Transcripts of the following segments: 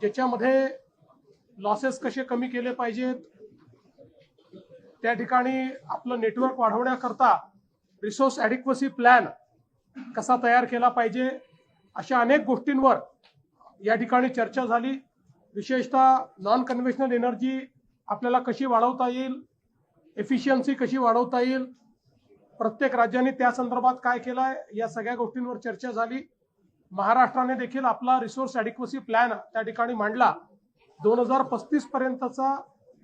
ज्याच्यामध्ये लॉसेस कसे कमी केले पाहिजेत त्या ठिकाणी आपलं नेटवर्क वाढवण्याकरता रिसोर्स ॲडिक्वसी प्लॅन कसा तयार केला पाहिजे अशा अनेक गोष्टींवर या ठिकाणी चर्चा झाली. विशेषतः नॉन कन्व्हेन्शनल एनर्जी आपल्याला कशी वाढवता येईल एफिशियन्सी कशी वाढवता येईल प्रत्येक राज्याने त्या संदर्भात काय केलं आहे या सगळ्या गोष्टींवर चर्चा झाली. महाराष्ट्राने देखील आपला रिसोर्स ॲडिक्वसी प्लॅन त्या ठिकाणी मांडला. दोन हजार पस्तीस पर्यंतचा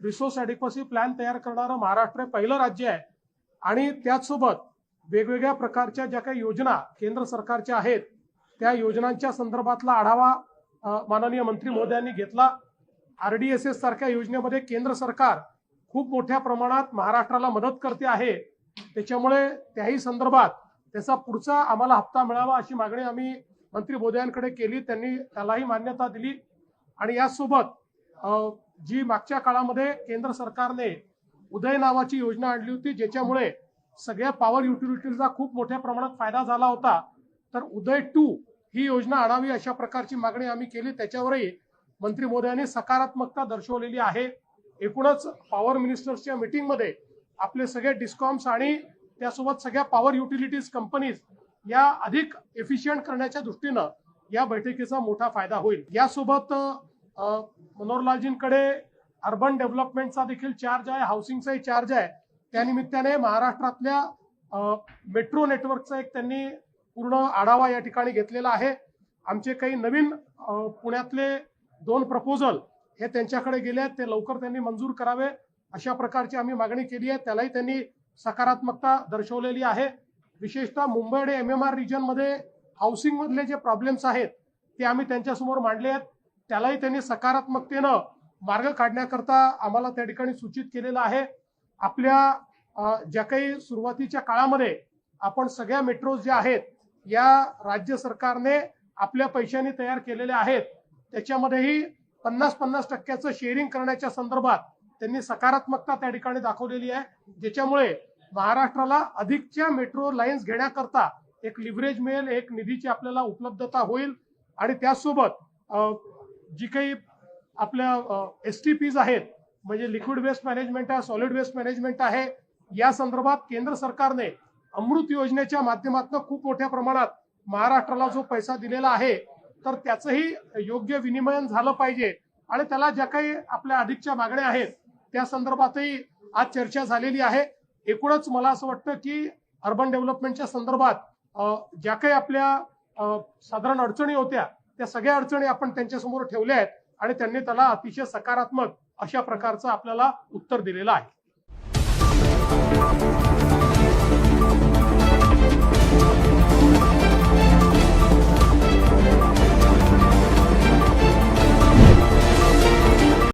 रिसोर्स ॲडिक्वसी प्लॅन तयार करणारं महाराष्ट्र हे पहिलं राज्य आहे. आणि त्याचसोबत वेगवेगळ्या प्रकारच्या ज्या काही योजना केंद्र सरकारच्या आहेत त्या योजनांच्या संदर्भातला आढावा माननीय मंत्री महोदयांनी घेतला. आर डी एस एस सारख्या योजनेमध्ये केंद्र सरकार खूप मोठ्या प्रमाणात महाराष्ट्राला मदत करते आहे. त्याच्यामुळे त्याही संदर्भात त्याचा पुढचा आम्हाला हप्ता मिळावा अशी मागणी आम्ही मंत्री महोदयांकडे केली त्यांनी त्यालाही मान्यता दिली. आणि यासोबत जी मागच्या काळामध्ये केंद्र सरकारने उदय नावाची योजना आणली होती ज्याच्यामुळे सगळ्या पॉवर युटिलिटीजचा खूप मोठ्या प्रमाणात फायदा झाला होता तर उदय टू ही योजना आणावी अशा प्रकारची मागणी आम्ही केली. त्याच्यावरही मंत्री मोदयांनी सकारात्मकता दर्शवलेली आहे. एकूणच पॉवर मिनिस्टर्सच्या मीटिंगमध्ये आपले सगळे डिस्कॉम्स आणि त्यासोबत सगळ्या पॉवर युटिलिटीज कंपनीज या अधिक एफिशियंट करण्याच्या दृष्टीनं या बैठकीचा मोठा फायदा होईल. यासोबत मनोहरलालजींकडे अर्बन डेव्हलपमेंटचा देखील चार्ज आहे हाऊसिंगचाही चार्ज आहे. त्यानिमित्ताने महाराष्ट्रातल्या मेट्रो नेटवर्कचा एक त्यांनी पूर्ण आढावा या ठिकाणी घेतलेला आहे. आमचे काही नवीन पुण्यातले दोन प्रपोजल हे त्यांच्याकडे गेले आहेत ते लवकर त्यांनी मंजूर करावे. अशा प्रकारची आम्ही मागणी केली आहे. त्यालाही त्यांनी सकारात्मकता दर्शवलेली आहे. विशेषतः मुंबई आणि एम एम आर रिजनमध्ये हाऊसिंग मधले जे प्रॉब्लेम्स आहेत ते आम्ही त्यांच्यासमोर मांडले आहेत. त्यालाही त्यांनी सकारात्मकतेनं मार्ग काढण्याकरता आम्हाला त्या ठिकाणी सूचित केलेलं आहे. आपल्या ज्या काही सुरुवातीच्या काळामध्ये आपण सगळ्या मेट्रोज ज्या आहेत या राज्य सरकारने आपल्या पैशाने तयार केलेल्या आहेत. त्याच्यामध्येही पन्नास पन्नास टक्क्याचं शेअरिंग करण्याच्या संदर्भात त्यांनी सकारात्मकता त्या ठिकाणी दाखवलेली आहे. ज्याच्यामुळे महाराष्ट्राला अधिकच्या मेट्रो लाईन्स घेण्याकरता एक लिव्हरेज मिळेल एक निधीची आपल्याला उपलब्धता होईल. आणि त्याचसोबत जी काही आपल्या एस टी पीज आहेत म्हणजे लिक्विड वेस्ट मॅनेजमेंट आहे सॉलिड वेस्ट मॅनेजमेंट आहे या संदर्भात केंद्र सरकारने अमृत योजनेच्या माध्यमातून खूप मोठ्या प्रमाणात महाराष्ट्राला जो पैसा दिलेला आहे तर त्याचंही योग्य विनिमयन झालं पाहिजे. आणि त्याला ज्या काही आपल्या अधिकच्या मागण्या आहेत त्या संदर्भातही आज चर्चा झालेली आहे. एकूणच मला असं वाटतं की अर्बन डेव्हलपमेंटच्या संदर्भात ज्या काही आपल्या साधारण अडचणी होत्या त्या सगळ्या अडचणी आपण त्यांच्यासमोर ठेवल्या आहेत आणि त्यांनी त्याला अतिशय सकारात्मक अशा प्रकारचं आपल्याला उत्तर दिलेलं आहे.